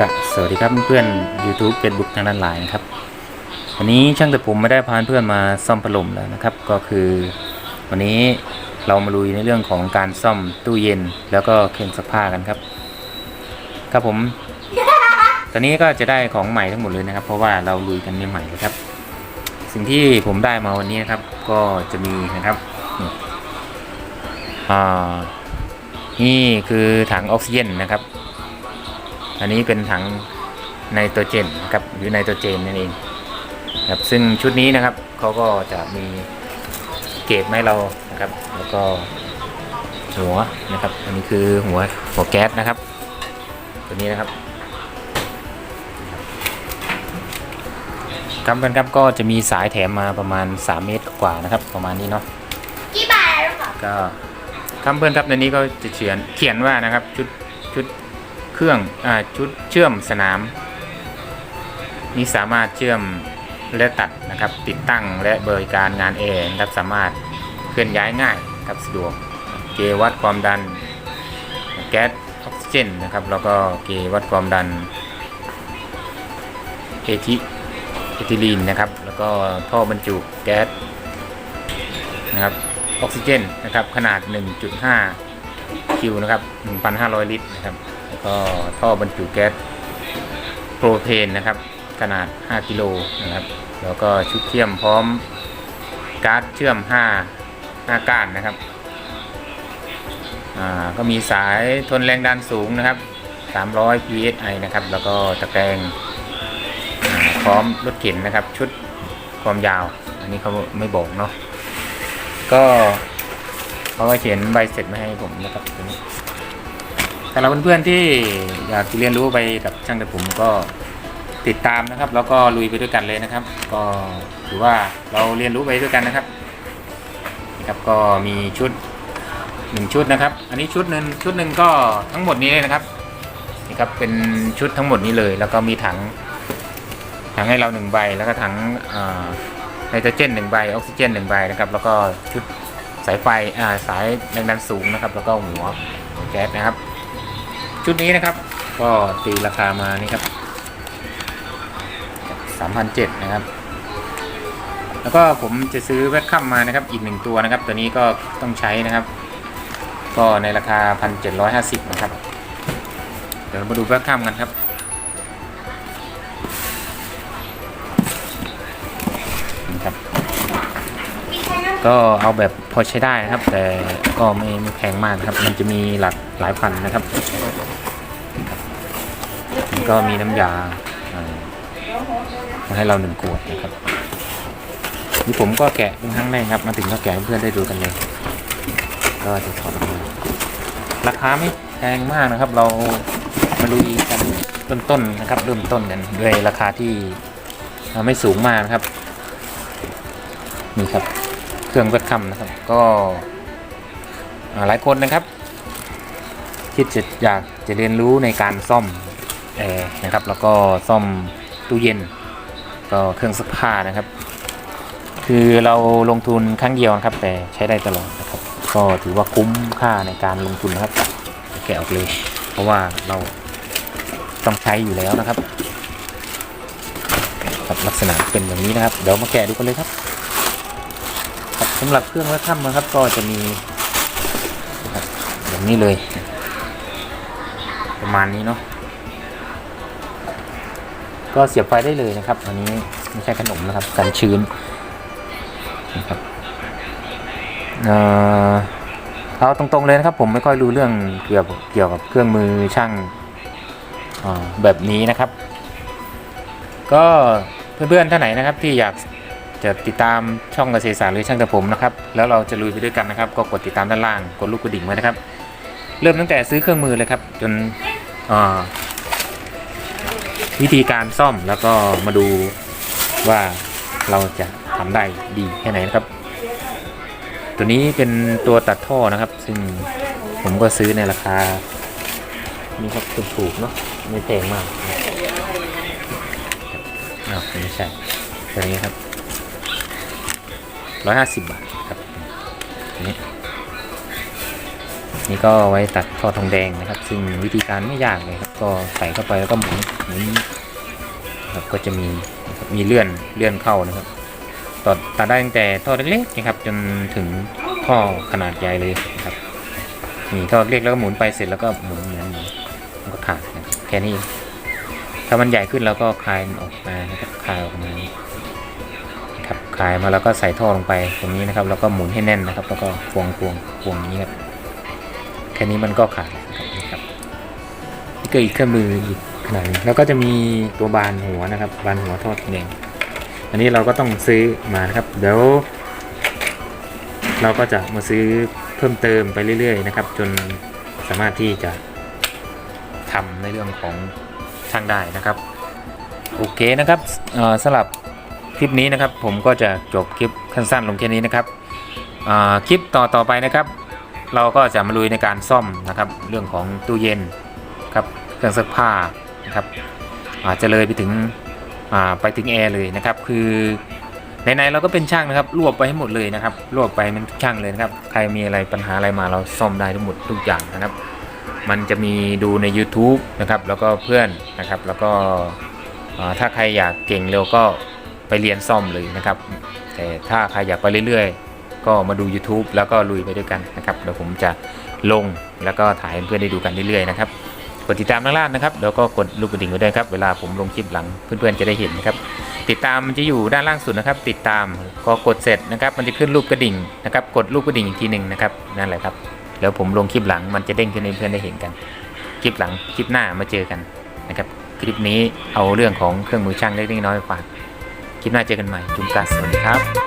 กะสวัสดีครับเพื่อนๆ YouTube Facebook ทางด้านไลน์นะครับ วันนี้ช่างแต่ผมไม่ได้พาเพื่อนมาซ่อมพัดลมแล้วนะครับ ก็คือวันนี้เรามาลุยในเรื่องของการซ่อมตู้เย็นแล้วก็เครื่องซักผ้ากันครับ ครับผม ตอนนี้ก็จะได้ของใหม่ทั้งหมดเลยนะครับ เพราะว่าเราลุยกันใหม่ๆเลยครับ สิ่งที่ผมได้มาวันนี้นะครับ ก็จะมีนะครับอ่านี่คือถังออกซิเจนนะครับ อันนี้เป็นถังไนโตรเจนนะครับหรือไนโตรเจนนั่นเองครับซึ่งชุดนี้นะครับเขาก็จะมีเกรดมาให้เรานะครับ แล้วก็หัวนะครับ อันนี้คือหัวหัวแก๊สนะครับ ตัวนี้นะครับครับกันครับก็จะมีสายแถมมาประมาณ 3 เมตรกว่านะครับ ประมาณนี้เนาะกี่บาทแล้วค่ะก็คำเพื่อนครับในนี้ก็จะเขียนเขียนว่านะครับชุดชุด เครื่องอชุดเชื่อมสนาม นี้สามารถเชื่อมและตัดนะครับ ติดตั้งและบริการงานแอร์นะครับสามารถเคลื่อนย้ายง่ายครับสะดวก เกวัดความดันแก๊สออกซิเจนนะครับ แล้วก็เกวัดความดันเอทิเอทิลีนนะครับ แล้วก็ท่อบรรจุแก๊สนะครับออกซิเจนนะครับขนาด 1.5 คิวนะครับ 1,500 ลิตรนะครับ แล้วก็ท่อบรรจุแก๊สโปรเพนนะครับ ขนาด 5 กิโลนะครับ แล้วก็ชุดเชื่อมพร้อมการ์ดเชื่อม 5 5 ก้านนะครับ อ่า ก็มีสายทนแรงดันสูงนะครับ 300 psi นะครับ แล้วก็ตะแกรงพร้อมรถเข็นนะครับ ชุดความยาว อันนี้เขาไม่บอกเนาะ ก็ เขาก็เขียนใบเสร็จมาให้ผมนะครับตรงนี้แต่เราเพื่อนๆที่อยากเรียนรู้ไปกับช่างแต่ผมก็ติดตามนะครับ แล้วก็ลุยไปด้วยกันเลยนะครับ ก็ถือว่าเราเรียนรู้ไปด้วยกันนะครับนะครับก็มีชุดหนึ่งชุดนะครับ อันนี้ชุดหนึ่งชุดหนึ่งก็ทั้งหมดนี้เลยนะครับนี่ครับเป็นชุดทั้งหมดนี้เลย แล้วก็มีถังถังให้เราหนึ่งใบ แล้วก็ถังไนโตรเจนหนึ่งใบออกซิเจนหนึ่งใบนะครับ แล้วก็ชุด สายไฟอ่าสายแรงดันสูงนะครับ แล้วก็หัวแก๊สนะครับ ชุดนี้นะครับ ก็ตีราคามานี่ครับสามพันเจ็ดนะครับ แล้วก็ผมจะซื้อแวคคัมมานะครับ อีกหนึ่งตัวนะครับ ตัวนี้ก็ต้องใช้นะครับ ก็ในราคาพันเจ็ดร้อยห้าสิบนะครับ เดี๋ยวมาดูแวคคัมกันครับ ก็เอาแบบพอใช้ได้นะครับ แต่ก็ไม่ไม่แพงมากนะครับ มันจะมีหลักหลายพันนะครับก็มีน้ำยาอ่ามาให้เราหนึ่งขวดนะครับนี่ผมก็แกะเป็นครั้งแรกครับ มาถึงก็แกะให้เพื่อนได้ดูกันเลย ก็จะถอดออกมาราคาไม่แพงมากนะครับ เรามาลุยกันเริ่มต้นนะครับ เริ่มต้นกันด้วยราคาที่ไม่สูงมากนะครับ นี่ครับ รื่องเวทคัมนะครับ ก็หลายคนนะครับ คิดจะอยากจะเรียนรู้ในการซ่อมแอร์นะครับ แล้วก็ซ่อมตู้เย็น ก็เครื่องซักผ้านะครับ คือเราลงทุนครั้งเดียวนะครับ แต่ใช้ได้ตลอดนะครับ ก็ถือว่าคุ้มค่าในการลงทุนนะครับแกะออกเลย เพราะว่าเราต้องใช้อยู่แล้วนะครับครับลักษณะเป็นแบบนี้นะครับ เดี๋ยวมาแกะดูกันเลยครับ สำหรับเครื่องวัดถ้ำนะครับก็จะมีแบบนี้เลย ประมาณนี้เนาะก็เสียบไฟได้เลยนะครับ อันนี้ไม่ใช่ขนมนะครับกันชื้นนะครับเอ่อเอาตรงๆเลยนะครับ ผมไม่ค่อยรู้เรื่องเกี่ยวกับเกี่ยวกับเครื่องมือช่างแบบนี้นะครับ ก็เพื่อนๆท่านไหนนะครับที่อยาก จะติดตามช่องเกษตรศาสตร์หรือช่างแต่ผมนะครับ แล้วเราจะลุยไปด้วยกันนะครับ ก็กดติดตามด้านล่าง กดลูกกระดิ่งไว้นะครับ เริ่มตั้งแต่ซื้อเครื่องมือเลยครับ จนวิธีการซ่อมแล้วก็มาดูว่าเราจะทำได้ดีแค่ไหนนะครับ ตัวนี้เป็นตัวตัดท่อนะครับ ซึ่งผมก็ซื้อในราคานี่ครับถูกๆเนาะไม่แพงมากอ้าวไม่ใช่ตัวนี้ครับ ร้อยห้าสิบบาทครับนนี้นี่ก็ไว้ตัดท่อทองแดงนะครับ ซึ่งวิธีการไม่ยากเลยครับ ก็ใส่เข้าไปแล้วก็หมุนหมุนครับก็จะมีมีเลื่อนเลื่อนเข้านะครับตัดตัดได้ตั้งแต่ท่อเล็กๆนะครับ จนถึงท่อขนาดใหญ่เลยนะครับนี่ท่อเล็กแล้วก็หมุนไปเสร็จแล้วก็หมุนหมุนหมุนมันก็ขาดแค่นี้ถ้ามันใหญ่ขึ้นเราก็คลายออกมานะครับคลายออกมา คลายมาแล้วก็ใส่ท่อลงไปตรงนี้นะครับ แล้วก็หมุนให้แน่นนะครับ แล้วก็พวงพวงพวงอย่างนี้ครับแค่นี้มันก็ขาดนะครับนี่ก็อีกเครื่องมืออีกขนาดหนึงแล้วก็จะมีตัวบานหัวนะครับ บานหัวทอดแดงอันนี้เราก็ต้องซื้อมานะครับเดี๋ยวเราก็จะมาซื้อเพิ่มเติมไปเรื่อย ๆ นะครับ จนสามารถที่จะทำในเรื่องของช่างได้นะครับ โอเคนะครับสำหรับ คลิปนี้นะครับ ผมก็จะจบคลิปสั้นๆลงแค่นี้นะครับคลิปต่อต่อไปนะครับ เราก็จะมาลุยในการซ่อมนะครับ เรื่องของตู้เย็นครับเครื่องซักผ้านะครับอาจจะเลยไปถึงไปถึงแอร์เลยนะครับ คือไหนๆเราก็เป็นช่างนะครับรวบไปให้หมดเลยนะครับรวบไปมันช่างเลยนะครับ ใครมีอะไรปัญหาอะไรมาเราซ่อมได้ทั้งหมดทุกอย่างนะครับ มันจะมีดูใน YouTube นะครับ แล้วก็เพื่อนนะครับ แล้วก็ถ้าใครอยากเก่งเร็วก็ ไปเรียนซ่อมเลยนะครับ แต่ถ้าใครอยากไปเรื่อยๆ ก็มาดู YouTube แล้วก็ลุยไปด้วยกันนะครับเดี๋ยวผมจะลงแล้วก็ถ่ายเพื่อนได้ดูกันเรื่อยๆนะครับกดติดตามด้านล่างนะครับแล้วก็กดลูกกระดิ่งไว้ด้วยครับเวลาผมลงคลิปหลังเพื่อนๆจะได้เห็นนะครับติดตามมันจะอยู่ด้านล่างสุดนะครับ ติดตามพอกดเสร็จนะครับ มันจะขึ้นรูปกระดิ่งนะครับ กดรูปกระดิ่งอีกทีหนึ่งนะครับนั่นแหละครับ แล้วผมลงคลิปหลังมันจะเด้งขึ้นให้เพื่อนได้เห็นกัน คลิปหลังคลิปหน้ามาเจอกันนะครับ คลิปนี้เอาเรื่องของเครื่องมือช่างเล็กๆน้อยๆฝาก ลิปหน้าเจอกันใหม่จุมกาสวัสดีครับ